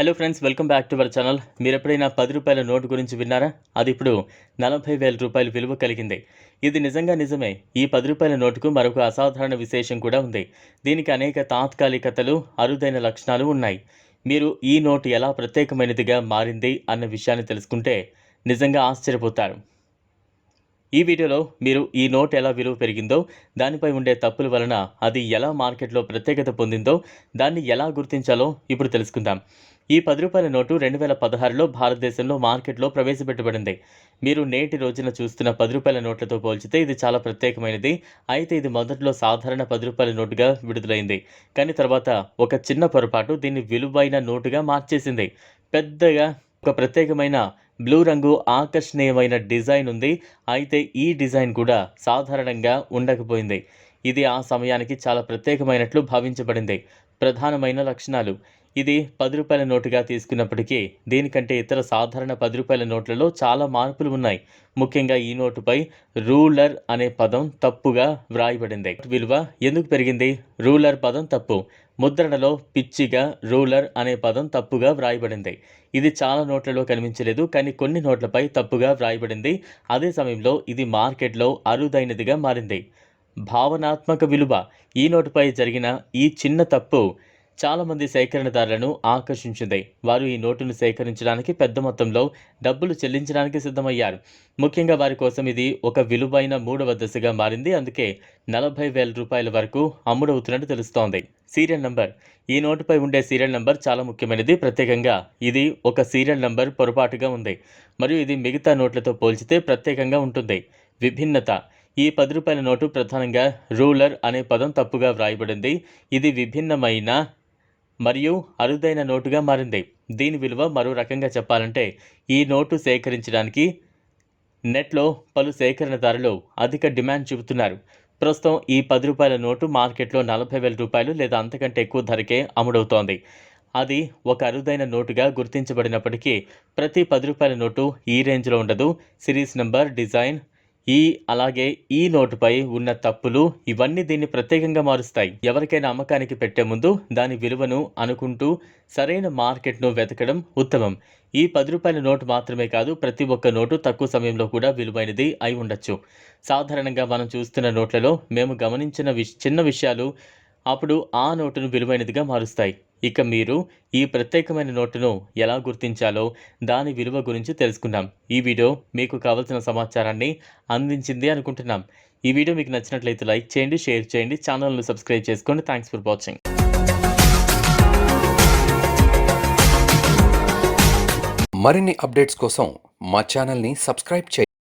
Hello friends welcome back to our channel మీరు ఎప్పుడైనా పది రూపాయల నోటు గురించి విన్నారా? అది ఇప్పుడు నలభై వేల రూపాయలు విలువ కలిగింది. ఇది నిజంగా నిజమే. ఈ పది రూపాయల నోటుకు మరొక అసాధారణ విశేషం కూడా ఉంది. దీనికి అనేక తాత్కాలికతలు అరుదైన లక్షణాలు ఉన్నాయి. మీరు ఈ నోటు ఎలా ప్రత్యేకమైనదిగా మారింది అన్న విషయాన్ని తెలుసుకుంటే నిజంగా ఆశ్చర్యపోతారు. ఈ వీడియోలో మీరు ఈ నోట్ ఎలా విలువ పెరిగిందో దానిపై ఉండే తప్పుల వలన అది ఎలా మార్కెట్లో ప్రత్యేకత పొందిందో దాన్ని ఎలా గుర్తించాలో ఇప్పుడు తెలుసుకుందాం. ఈ పది రూపాయల నోటు రెండు వేల పదహారులో భారతదేశంలో మార్కెట్లో ప్రవేశపెట్టబడింది. మీరు నేటి రోజున చూస్తున్న పది రూపాయల నోట్లతో పోల్చితే ఇది చాలా ప్రత్యేకమైనది. అయితే ఇది మొదట్లో సాధారణ పది రూపాయల నోటుగా విడుదలైంది. కానీ తర్వాత ఒక చిన్న పొరపాటు దీన్ని విలువైన నోటుగా మార్చేసింది. పెద్దగా ఒక ప్రత్యేకమైన బ్లూ రంగు ఆకర్షణీయమైన డిజైన్ ఉంది. అయితే ఈ డిజైన్ కూడా సాధారణంగా ఉండకపోయింది. ఇది ఆ సమయానికి చాలా ప్రత్యేకమైనట్లు భావించబడింది. ప్రధానమైన లక్షణాలు. ఇది పది రూపాయల నోటుగా తీసుకున్నప్పటికీ దీనికంటే ఇతర సాధారణ పది రూపాయల నోట్లలో చాలా మార్పులు ఉన్నాయి. ముఖ్యంగా ఈ నోటుపై రూలర్ అనే పదం తప్పుగా వ్రాయబడింది. విలువ ఎందుకు పెరిగింది? రూలర్ పదం తప్పు. ముద్రణలో పిచ్చిగా రూలర్ అనే పదం తప్పుగా వ్రాయబడింది. ఇది చాలా నోట్లలో కనిపించలేదు కానీ కొన్ని నోట్లపై తప్పుగా వ్రాయబడింది. అదే సమయంలో ఇది మార్కెట్లో అరుదైనదిగా మారింది. భావనాత్మక విలువ ఈ నోటుపై జరిగిన ఈ చిన్న తప్పు చాలామంది సేకరణదారులను ఆకర్షించింది. వారు ఈ నోటును సేకరించడానికి పెద్ద మొత్తంలో డబ్బులు చెల్లించడానికి సిద్ధమయ్యారు. ముఖ్యంగా వారి కోసం ఇది ఒక విలువైన మూడవ దశగా మారింది. అందుకే నలభై వేల రూపాయల వరకు అమ్ముడవుతున్నట్టు తెలుస్తోంది. Serial number. ఈ నోటుపై ఉండే సీరియల్ నంబర్ చాలా ముఖ్యమైనది. ప్రత్యేకంగా ఇది ఒక సీరియల్ నంబర్ పొరపాటుగా ఉంది. మరియు ఇది మిగతా నోట్లతో పోల్చితే ప్రత్యేకంగా ఉంటుంది. విభిన్నత. ఈ పది రూపాయల నోటు ప్రధానంగా రూలర్ అనే పదం తప్పుగా వ్రాయబడింది. ఇది విభిన్నమైన మరియు అరుదైన నోటుగా మారింది. దీని విలువ మరో రకంగా చెప్పాలంటే ఈ నోటు సేకరించడానికి నెట్లో పలు సేకరణదారులు అధిక డిమాండ్ చూపుతున్నారు. ప్రస్తుతం ఈ పది రూపాయల నోటు మార్కెట్లో నలభై వేల రూపాయలు లేదా అంతకంటే ఎక్కువ ధరకే అమ్ముడవుతోంది. అది ఒక అరుదైన నోటుగా గుర్తించబడినప్పటికీ ప్రతి పది రూపాయల నోటు ఈ రేంజ్లో ఉండదు. సిరీస్ నెంబర్ డిజైన్ ఈ అలాగే ఈ నోటుపై ఉన్న తప్పులు ఇవన్నీ దీన్ని ప్రత్యేకంగా మారుస్తాయి. ఎవరికైనా అమ్మకానికి పెట్టే ముందు దాని విలువను అనుకుంటూ సరైన మార్కెట్ను వెతకడం ఉత్తమం. ఈ పది రూపాయల నోటు మాత్రమే కాదు ప్రతి ఒక్క నోటు తక్కువ సమయంలో కూడా విలువైనది అయి ఉండొచ్చు. సాధారణంగా మనం చూస్తున్న నోట్లలో మేము గమనించిన విష్ చిన్న విషయాలు అప్పుడు ఆ నోటును విలువైనదిగా మారుస్తాయి. ఇక మీరు ఈ ప్రత్యేకమైన నోటును ఎలా గుర్తించాలో దాని విలువ గురించి తెలుసుకున్నాం ఈ వీడియో మీకు కావలసిన సమాచారాన్ని అందించింది అనుకుంటున్నాం. ఈ వీడియో మీకు నచ్చినట్లయితే లైక్ చేయండి షేర్ చేయండి ఛానల్ను సబ్స్క్రైబ్ చేసుకోండి. థ్యాంక్స్ ఫర్ వాచింగ్ మరిన్ని అప్డేట్స్ కోసం మా ఛానల్ని సబ్స్క్రైబ్ చేయండి